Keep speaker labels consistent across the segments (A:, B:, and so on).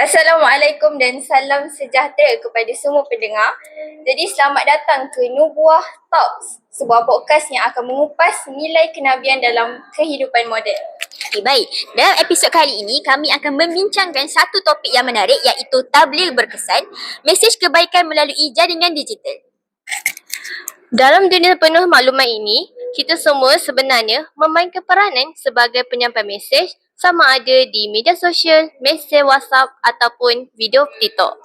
A: Assalamualaikum dan salam sejahtera kepada semua pendengar. Jadi selamat datang ke Nubuah Talks, sebuah podcast yang akan mengupas nilai kenabian dalam kehidupan moden.
B: Okay, baik. Dalam episod kali ini, kami akan membincangkan satu topik yang menarik iaitu tabligh berkesan, mesej kebaikan melalui jaringan digital.
C: Dalam dunia penuh maklumat ini, kita semua sebenarnya memainkan peranan sebagai penyampai mesej sama ada di media sosial, mesej WhatsApp ataupun video TikTok.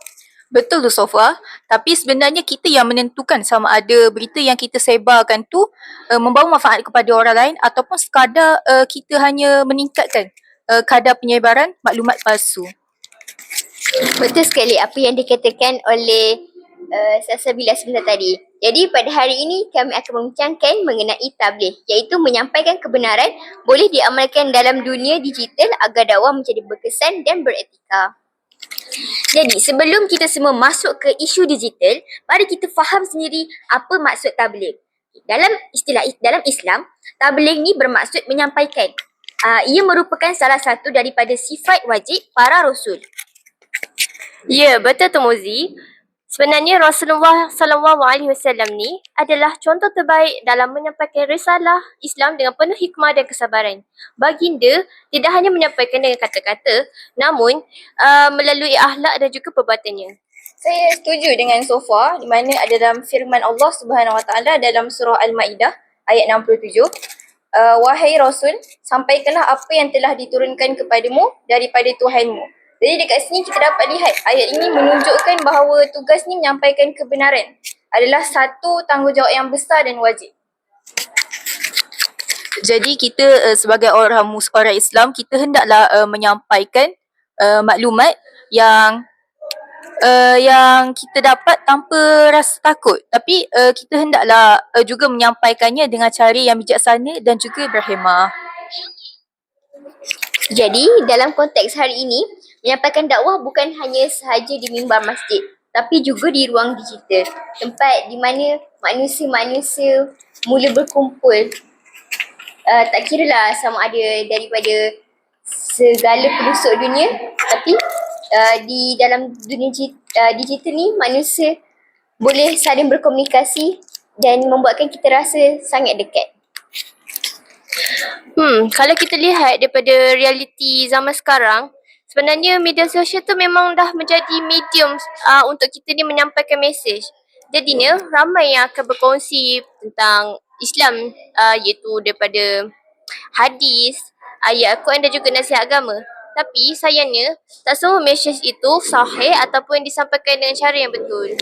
D: Betul tu Sofa. Tapi sebenarnya kita yang menentukan sama ada berita yang kita sebarkan tu uh, membawa manfaat kepada orang lain ataupun sekadar uh, kita hanya meningkatkan uh, kadar penyebaran maklumat palsu.
B: Betul sekali apa yang dikatakan oleh uh, Salsabila sebentar tadi. Jadi pada hari ini kami akan membincangkan mengenai tabligh iaitu menyampaikan kebenaran boleh diamalkan dalam dunia digital agar dakwah menjadi berkesan dan beretika. Jadi sebelum kita semua masuk ke isu digital, mari kita faham sendiri apa maksud tabligh. Dalam istilah dalam Islam, tabligh ni bermaksud menyampaikan. Uh, ia merupakan salah satu daripada sifat wajib para rasul.
C: Ya, betul tu Muzi. Sebenarnya Rasulullah sallallahu alaihi wasallam ni adalah contoh terbaik dalam menyampaikan risalah Islam dengan penuh hikmah dan kesabaran. Baginda tidak hanya menyampaikan dengan kata-kata namun uh, melalui akhlak dan juga perbuatannya.
A: Saya setuju dengan Sofa di mana ada dalam firman Allah Subhanahu Wa Taala dalam surah Al-Maidah ayat 67. Uh, Wahai Rasul, sampaikanlah apa yang telah diturunkan kepadamu daripada Tuhanmu. Jadi dekat sini kita dapat lihat ayat ini menunjukkan bahawa tugas ni menyampaikan kebenaran adalah satu tanggungjawab yang besar dan wajib.
D: Jadi kita uh, sebagai orang mus orang Islam kita hendaklah uh, menyampaikan uh, maklumat yang uh, yang kita dapat tanpa rasa takut. Tapi uh, kita hendaklah uh, juga menyampaikannya dengan cara yang bijaksana dan juga berhemah.
B: Jadi dalam konteks hari ini, menyampaikan dakwah bukan hanya sahaja di mimbar masjid tapi juga di ruang digital tempat di mana manusia-manusia mula berkumpul uh, tak kira lah sama ada daripada segala pelosok dunia tapi uh, di dalam dunia uh, digital ni manusia boleh saling berkomunikasi dan membuatkan kita rasa sangat dekat.
C: Hmm, kalau kita lihat daripada realiti zaman sekarang, sebenarnya media sosial tu memang dah menjadi medium uh, untuk kita ni menyampaikan mesej. Jadinya ramai yang akan berkongsi tentang Islam uh, iaitu daripada hadis, ayat Al-Quran dan juga nasihat agama. Tapi sayangnya tak semua mesej itu sahih ataupun disampaikan dengan cara yang betul.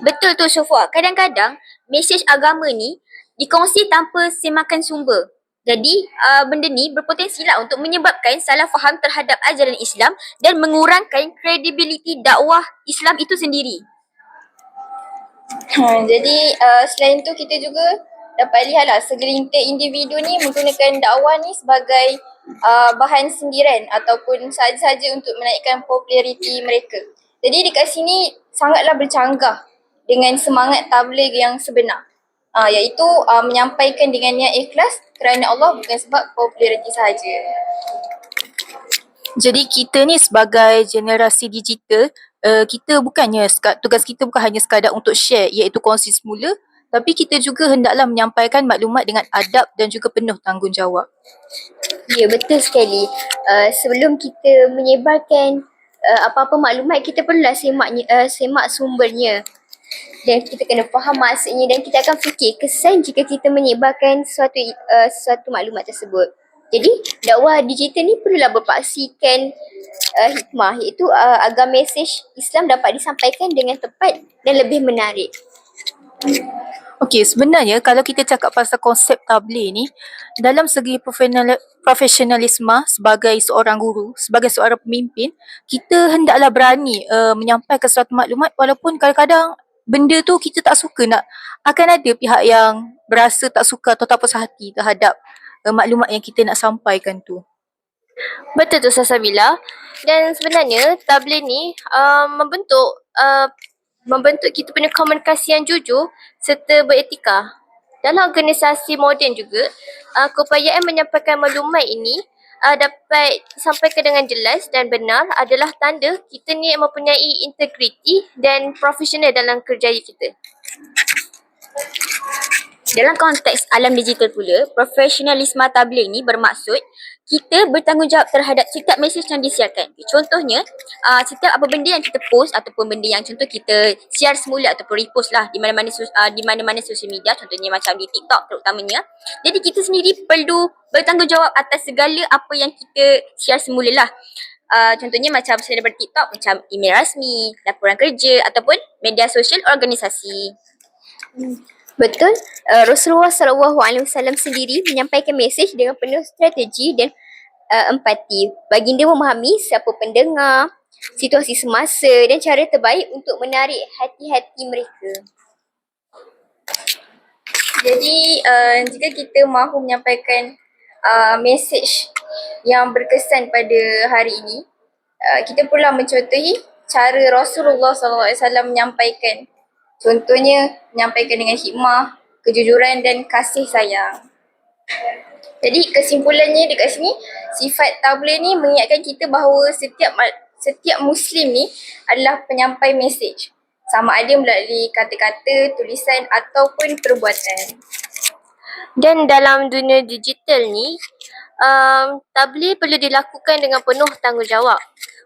B: Betul tu Sofwa. Kadang-kadang mesej agama ni dikongsi tanpa semakan sumber. Jadi uh, benda ni berpotensi lah untuk menyebabkan salah faham terhadap ajaran Islam dan mengurangkan kredibiliti dakwah Islam itu sendiri.
A: Ha, jadi uh, selain tu kita juga dapat lihat lah segelintir individu ni menggunakan dakwah ni sebagai uh, bahan sindiran ataupun sahaja-sahaja untuk menaikkan populariti mereka. Jadi dekat sini sangatlah bercanggah dengan semangat tabligh yang sebenar uh, iaitu uh, menyampaikan dengan niat ikhlas kerana Allah bukan sebab populariti sahaja.
D: Jadi kita ni sebagai generasi digital, uh, kita bukannya tugas kita bukan hanya sekadar untuk share iaitu kongsi semula tapi kita juga hendaklah menyampaikan maklumat dengan adab dan juga penuh tanggungjawab.
B: Ya betul sekali. Uh, sebelum kita menyebarkan uh, apa-apa maklumat kita perlulah semak uh, semak sumbernya dan kita kena faham maksudnya dan kita akan fikir kesan jika kita menyebarkan suatu uh, suatu maklumat tersebut. Jadi dakwah digital ni perlulah berpaksikan uh, hikmah iaitu uh, agar mesej Islam dapat disampaikan dengan tepat dan lebih menarik.
D: Okey, sebenarnya kalau kita cakap pasal konsep tabligh ni dalam segi profesionalisme sebagai seorang guru, sebagai seorang pemimpin, kita hendaklah berani uh, menyampaikan suatu maklumat walaupun kadang-kadang benda tu kita tak suka nak akan ada pihak yang berasa tak suka atau tak puas hati terhadap uh, maklumat yang kita nak sampaikan tu.
C: Betul tu Sasabila. Dan sebenarnya tabligh ni uh, membentuk uh, membentuk kita punya komunikasi yang jujur serta beretika. Dalam organisasi moden juga, uh, keupayaan menyampaikan maklumat ini uh, dapat sampaikan dengan jelas dan benar adalah tanda kita ni mempunyai integriti dan profesional dalam kerjaya kita.
B: Dalam konteks alam digital pula, profesionalisme tabligh ni bermaksud kita bertanggungjawab terhadap setiap mesej yang disiarkan. Contohnya, uh, setiap apa benda yang kita post ataupun benda yang contoh kita share semula ataupun repost lah di mana-mana uh, di mana-mana sosial media, contohnya macam di TikTok terutamanya. Jadi kita sendiri perlu bertanggungjawab atas segala apa yang kita share semula lah. Uh, contohnya macam saya daripada TikTok macam email rasmi, laporan kerja ataupun media sosial organisasi. Betul. Uh, Rasulullah sallallahu alaihi wasallam sendiri menyampaikan mesej dengan penuh strategi dan uh, empati. Baginda memahami siapa pendengar, situasi semasa dan cara terbaik untuk menarik hati-hati mereka.
A: Jadi uh, jika kita mahu menyampaikan uh, mesej yang berkesan pada hari ini, uh, kita pula mencontohi cara Rasulullah SAW menyampaikan. Contohnya menyampaikan dengan hikmah, kejujuran dan kasih sayang. Jadi kesimpulannya dekat sini, sifat tabligh ni mengingatkan kita bahawa setiap setiap muslim ni adalah penyampai mesej. Sama ada melalui kata-kata, tulisan ataupun perbuatan.
C: Dan dalam dunia digital ni, um, tabligh perlu dilakukan dengan penuh tanggungjawab.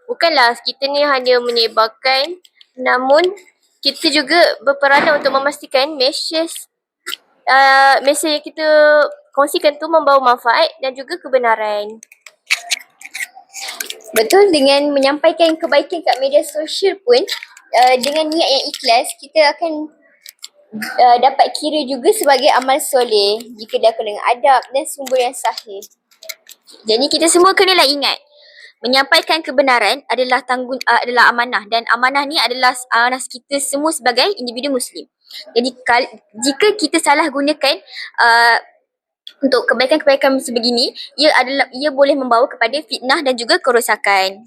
C: Bukanlah kita ni hanya menyebarkan namun kita juga berperanan untuk memastikan mesej uh, mesej yang kita kongsikan tu membawa manfaat dan juga kebenaran.
B: Betul dengan menyampaikan kebaikan kat media sosial pun uh, dengan niat yang ikhlas kita akan uh, dapat kira juga sebagai amal soleh jika dilakukan dengan adab dan sumber yang sahih.
C: Jadi kita semua kenalah ingat menyampaikan kebenaran adalah tanggung uh, adalah amanah dan amanah ni adalah amanah kita semua sebagai individu muslim. Jadi kal, jika kita salah gunakan uh, untuk kebaikan-kebaikan sebegini, ia adalah ia boleh membawa kepada fitnah dan juga kerosakan.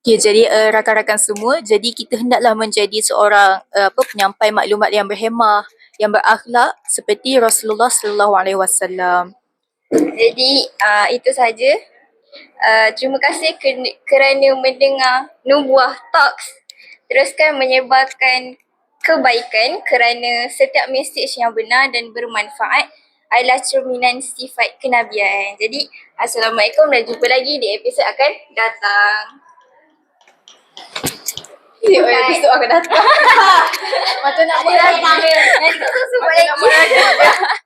D: Okay, jadi uh, rakan-rakan semua, jadi kita hendaklah menjadi seorang uh, apa penyampai maklumat yang berhemah, yang berakhlak seperti Rasulullah sallallahu alaihi wasallam.
A: Jadi uh, itu saja. Uh, terima kasih ker- kerana mendengar Nubuah Talks. Teruskan menyebarkan kebaikan kerana setiap mesej yang benar dan bermanfaat adalah cerminan sifat kenabian. Jadi, Assalamualaikum dan jumpa lagi di episod akan datang.
D: Di episod akan datang. Macam nak buat lagi.
A: Nanti kita sebut lagi.